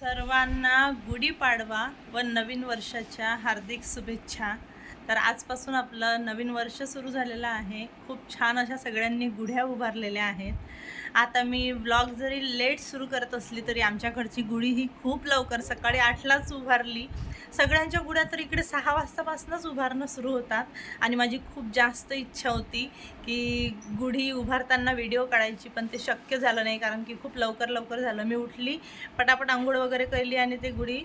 सर्वांना गुढीपाडवा व नवीन वर्षाच्या हार्दिक शुभेच्छा. तर आजपासून आपलं नवीन वर्ष सुरू झालेलं आहे. खूप छान अशा सगळ्यांनी गुढ्या उभारलेल्या आहेत. आता मी ब्लॉग जरी लेट सुरू करत असली तरी आमच्याकडची गुढी ही खूप लवकर सकाळी आठलाच उभारली. सगळ्यांच्या गुढ्या तर इकडे सहा वाजतापासूनच उभारणं सुरू होतात. आणि माझी खूप जास्त इच्छा होती की गुढी उभारताना व्हिडिओ काढायची पण ते शक्य झालं नाही कारण की खूप लवकर लवकर झालं. मी उठली पटापट आंघोळ वगैरे केली आणि ते गुढी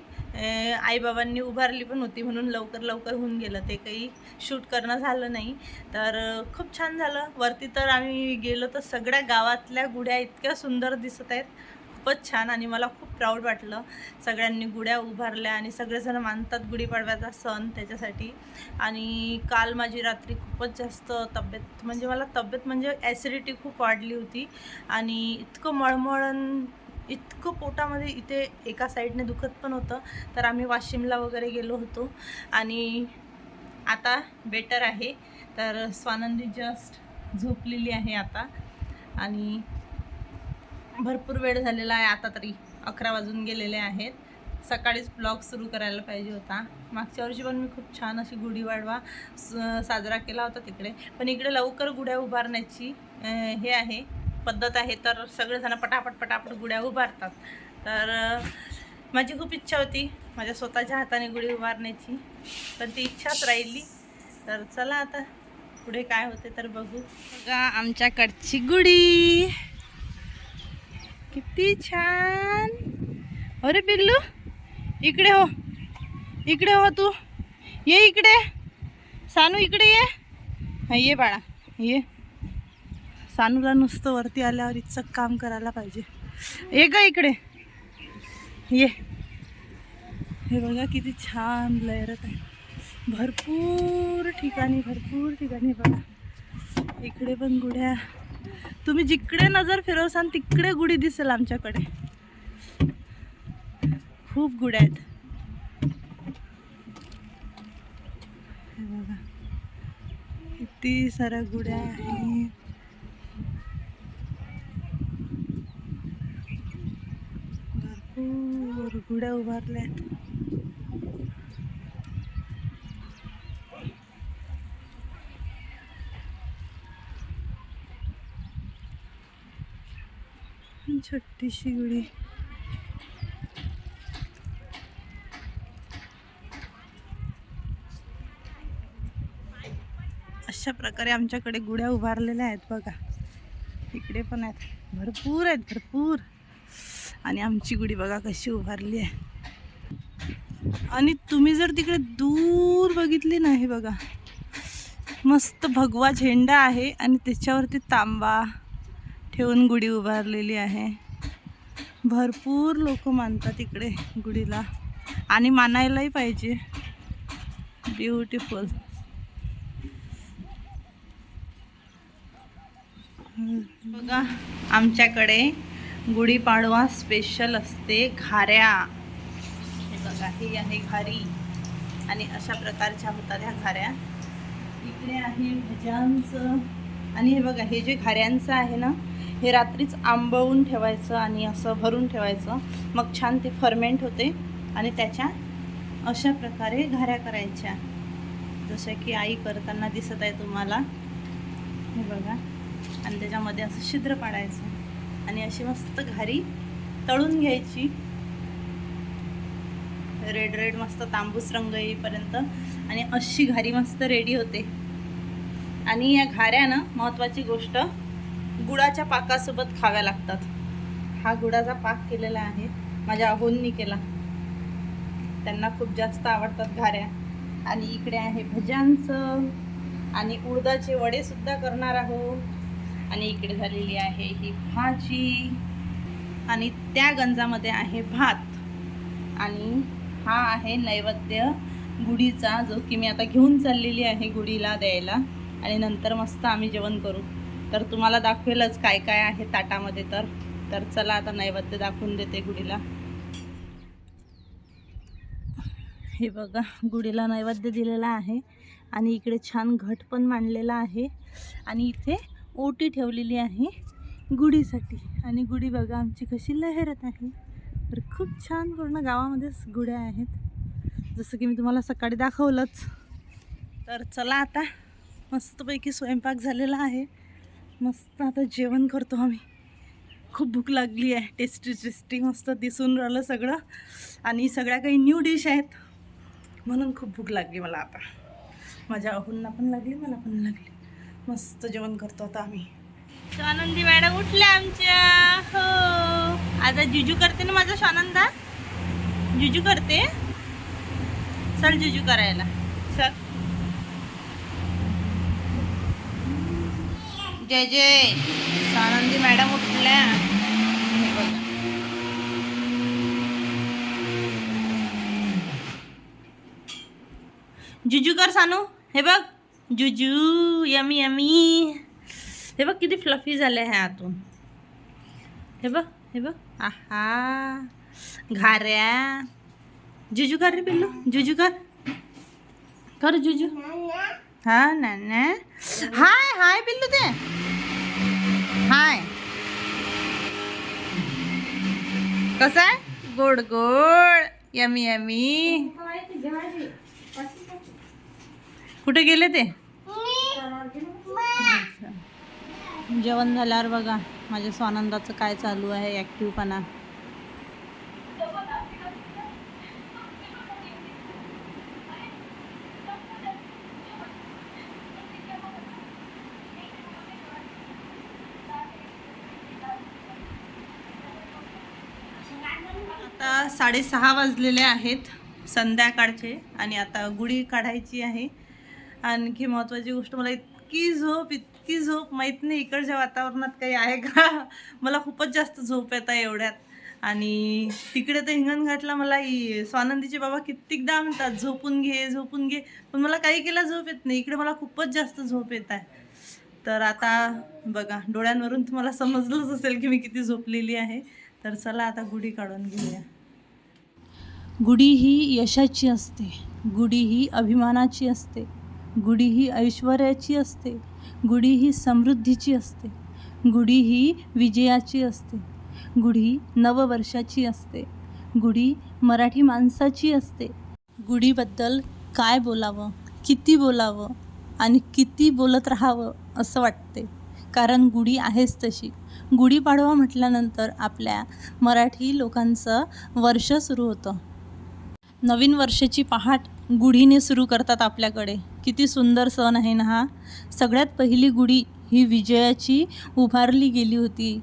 आईबाबांनी उभारली पण होती म्हणून लवकर लवकर होऊन गेलं. ते काही शूट करणं झालं नाही. तर खूप छान झालं. वरती तर आम्ही गेलो तर सगळ्या गावातल्या गुढ्या इतक्या सुंदर दिसत आहेत. खूपच छान आणि मला खूप प्राऊड वाटलं. सगळ्यांनी गुढ्या उभारल्या आणि सगळेजण मानतात गुढीपाडव्याचा सण त्याच्यासाठी. आणि काल माझी रात्री खूपच जास्त तब्येत म्हणजे मला तब्येत म्हणजे ॲसिडिटी खूप वाढली होती. आणि इतकं मळमळण इतकं पोटामध्ये इथे एका साईडने दुखत पण होतं. तर आम्ही वाशिमला वगैरे गेलो होतो. आणि आता बेटर आहे. तर स्वानंदी जस्ट झोपलेली आहे आता. आणि भरपूर वेळ झालेला आहे आता तरी अकरा वाजून गेलेले आहेत. सकाळीच ब्लॉग सुरू करायला पाहिजे होता. मागच्या वर्षी पण मी खूप छान अशी गुढीवाडवा स- साजरा केला होता तिकडे. पण इकडे लवकर गुढ्या उभारण्याची हे आहे पद्धत आहे. तर सगळेजण पटापट पटापट गुढ्या उभारतात. तर माझी खूप इच्छा होती माझ्या स्वतःच्या हाताने गुढी उभारण्याची. पण ती इच्छाच राहिली. तर चला आता पुढे काय होते तर बघू. बघा आमच्याकडची गुढी. किती छान. अरे पिल्लू इकडे हो. इकडे हो तू. ये इकडे. सानू इकडे ये. हा ये बाळा ये. सानूला नुसतं वरती आल्यावर इतकं काम करायला पाहिजे. ये ग इकडे. ये. हे बघा किती छान लहरत आहे भरपूर ठिकाणी भरपूर ठिकाणी बघा. इकडे पण गुढ्या. तुम्ही जिकडे नजर फिरवसाल तिकडे गुढी दिसेल आमच्याकडे. खूप गुढ्या आहेत. हे बघा. किती साऱ्या गुढ्या आहेत. भरपूर गुढ्या उभारल्या आहेत. छोटीशी गुढी अशा प्रकारे आमच्याकडे गुढ्या उभारलेल्या आहेत बघा. इकडे पण आहेत. भरपूर आहेत भरपूर. आणि आमची गुढी बघा कशी उभारली आहे. आणि तुम्ही जर तिकडे दूर बघितली नाही बघा. मस्त भगवा झेंडा आहे आणि त्याच्यावरती तांबा. ठेवून गुढी उभारलेली आहे. भरपूर लोक मानतात इकडे गुढीला. आणि मानायलाही पाहिजे. ब्युटिफुल बघा आमच्याकडे गुढीपाडवा स्पेशल असते. घाऱ्या. हे बघा ही आहे घारी. आणि अशा प्रकारच्या होतात ह्या घाऱ्या. इकडे आहे भज्यांचं. आणि हे बघा हे जे घाऱ्यांचं आहे ना हे रात्रीच आंबवून ठेवायचं आणि असं भरून ठेवायचं. मग छान ते फर्मेंट होते आणि त्याच्या अशा प्रकारे घाऱ्या करायच्या. जसं की आई करताना दिसत आहे तुम्हाला. हे बघा. आणि त्याच्यामध्ये असं छिद्र पाडायचं. आणि अशी मस्त घारी तळून घ्यायची. रेड रेड मस्त तांबूस रंग येईपर्यंत. आणि अशी घारी मस्त रेडी होते. आणि या घाऱ्यानं महत्त्वाची गोष्ट गुळाच्या पाकासोबत खाव्या लागतात. हा गुळाचा पाक केलेला आहे. माझ्या अहोंनी केला. त्यांना खूप जास्त आवडतात घाऱ्या. आणि इकडे आहे भज्यांचं. आणि उडदाचे वडेसुद्धा करणार आहोत. आणि इकडे झालेली आहे ही भाजी. आणि त्या गंजामध्ये आहे भात. आणि हा आहे नैवेद्य गुढीचा जो की मी आता घेऊन चाललेली आहे गुढीला द्यायला. आणि नंतर मस्त आम्ही जेवण करू. तर तुम्हाला दाखवेलच काय काय आहे ताटामध्ये तर. तर चला आता नैवेद्य दाखवून देते गुढीला. हे बघा गुढीला नैवेद्य दिलेला आहे आणि इकडे छान घट पण मांडलेला आहे आणि इथे ओटी ठेवलेली आहे गुढीसाठी. आणि गुढी बघा आमची कशी लहरत आहे. तर खूप छान पूर्ण गावामध्येच गुढ्या आहेत. जसं की मी तुम्हाला सकाळी दाखवलंच. तर चला आता मस्तपैकी स्वयंपाक झालेला आहे. मस्त आता जेवण करतो आम्ही. खूप भूक लागली आहे. टेस्टी टेस्टी मस्त दिसून राहिलं सगळं. आणि सगळ्या काही न्यू डिश आहेत. म्हणून खूप भूक लागली मला आता. माझ्या अहुंना पण लागली मला पण लागली. मस्त जेवण करतो आता आम्ही. स्वानंदी मॅडम उठल्या आमच्या. हो. आता जुजू करते ना माझा स्वानंदा? जुजू करते? चल जुजू करायला चल जय जय. सानंदी मॅडम उठल्या. बघ. जुजू कर सानू. हे बघ. जुजू यमी यमी. हे बघ किती फ्लफी झाले आहे आतून. हे बघ हे बघ. आहा. घाऱ्या. जुजू कर रे पिल्लू. जुजू कर. कर जुजू. हा ना ना हाय हाय पिल्लू ते. हाय. कसं आहे? गोड गोड. Yummy yummy. कुठे गेले ते? अच्छा. जेवण झाल्यावर बघा माझ्या स्वानंदाचं काय चालू आहे ॲक्टिव्हपणा आता साडेसहा वाजलेले आहेत संध्याकाळचे आणि आता गुढी काढायची आहे. आणखी महत्त्वाची गोष्ट मला इतकी झोप इतकी झोप माहीत नाही इकडच्या वातावरणात काही आहे का? मला खूपच जास्त झोप येत आहे एवढ्यात. आणि तिकडे तर हिंगणघाटला मला स्वानंदीचे बाबा कित्येकदा म्हणतात झोपून घे झोपून घे. पण मला काही केला झोप येत नाही. इकडे मला खूपच जास्त झोप येत आहे. तर आता बघा डोळ्यांवरून तुम्हाला समजलंच असेल की मी किती झोपलेली आहे. तर चला आता गुढी काढून घेऊया. गुढी ही यशाची असते. गुढी ही अभिमानाची असते. गुढी ही ऐश्वर्याची असते. गुढी ही समृद्धीची असते. गुढी ही विजयाची असते. गुढी नववर्षाची असते. गुढी मराठी माणसाची असते. गुढीबद्दल काय बोलावं? किती बोलावं? आणि किती बोलत राहावं? असं वाटते. कारण गुढी आहेच तशी. गुढीपाडवा म्हटल्यानंतर आपल्या मराठी लोकांचं वर्ष सुरू होतं. नवीन वर्षाची पहाट गुढीने सुरू करतात आपल्याकडे. किती सुंदर सण आहे ना हा. सगळ्यात पहिली गुढी ही विजयाची उभारली गेली होती.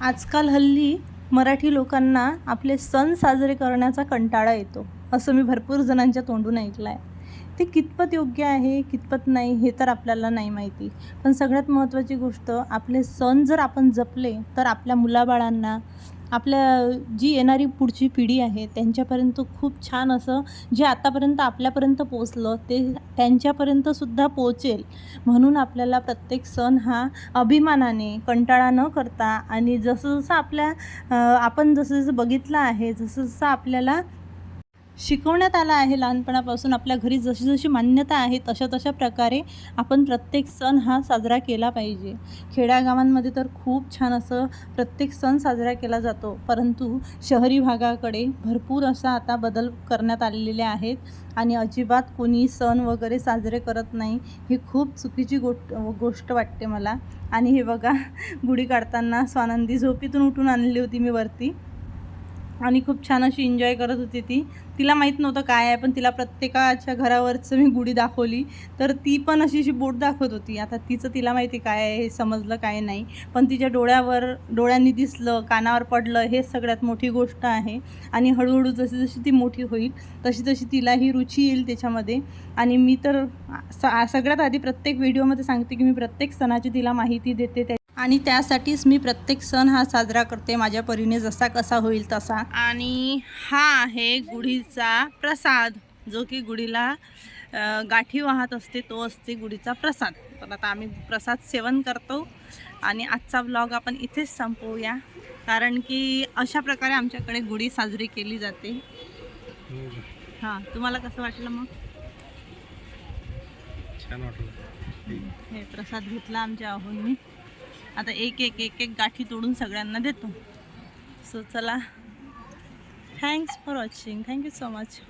आजकाल हल्ली मराठी लोकांना आपले सण साजरे करण्याचा कंटाळा येतो. असं मी भरपूर जणांच्या तोंडून ऐकलं आहे ते कितपत योग्य आहे कितपत नाही हे तर आपल्याला नाही माहिती. पण सगळ्यात महत्त्वाची गोष्ट आपले सण जर आपण जपले तर आपल्या मुलाबाळांना आपल्या जी येणारी पुढची पिढी आहे त्यांच्यापर्यंत खूप छान असं जे आतापर्यंत आपल्यापर्यंत पोचलं ते त्यांच्यापर्यंतसुद्धा पोचेल म्हणून आपल्याला प्रत्येक सण हा अभिमानाने कंटाळा न करता आणि जसं जसं आपल्या आपण जसं जसं बघितलं आहे जसं जसं आपल्याला शिकवण्यात आलं आहे लहानपणापासून. आपल्या घरी जशी जशी मान्यता आहे तशा तशा प्रकारे आपण प्रत्येक सण हा साजरा केला पाहिजे. खेड्यागावांमध्ये तर खूप छान असं प्रत्येक सण साजरा केला जातो. परंतु शहरी भागाकडे भरपूर असा आता बदल करण्यात आलेले आहेत आणि अजिबात कोणी सण वगैरे साजरे करत नाही ही खूप चुकीची गोष्ट गोष्ट वाटते मला. आणि हे बघा गुढी काढताना स्वानंदी झोपीतून उठून आणली होती मी वरती. आणि खूप छान अशी एन्जॉय करत होती ती. तिला माहीत नव्हतं काय आहे पण तिला प्रत्येकाच्या घरावरचं मी गुढी दाखवली. तर ती पण अशी अशी बोट दाखवत होती. आता तिचं तिला माहिती काय आहे हे समजलं काय नाही. पण तिच्या डोळ्यावर डोळ्यांनी दिसलं कानावर पडलं हे सगळ्यात मोठी गोष्ट आहे. आणि हळूहळू जशी जशी ती मोठी होईल तशी तशी तिलाही रुची येईल त्याच्यामध्ये. आणि मी तर स- सगळ्यात आधी प्रत्येक व्हिडिओमध्ये सांगते की मी प्रत्येक सणाची तिला माहिती देते. त्या आणि त्यासाठीच मी प्रत्येक सण हा साजरा करते माझ्या परीने जसा कसा होईल तसा. आणि हा आहे गुढीचा प्रसाद जो की गुढीला गाठी वाहत असते तो असते गुढीचा प्रसाद. तर आता आम्ही प्रसाद सेवन करतो आणि आजचा ब्लॉग आपण इथेच संपवूया. कारण की अशा प्रकारे आमच्याकडे गुढी साजरी केली जाते. हां तुम्हाला कसं वाटलं मग? छान वाटलं. हे प्रसाद घेतला आमच्या आहोंनी. आता एक एक एक एक गाठी तोडून सगळ्यांना देतो. सो चला. Thanks for watching thank you so much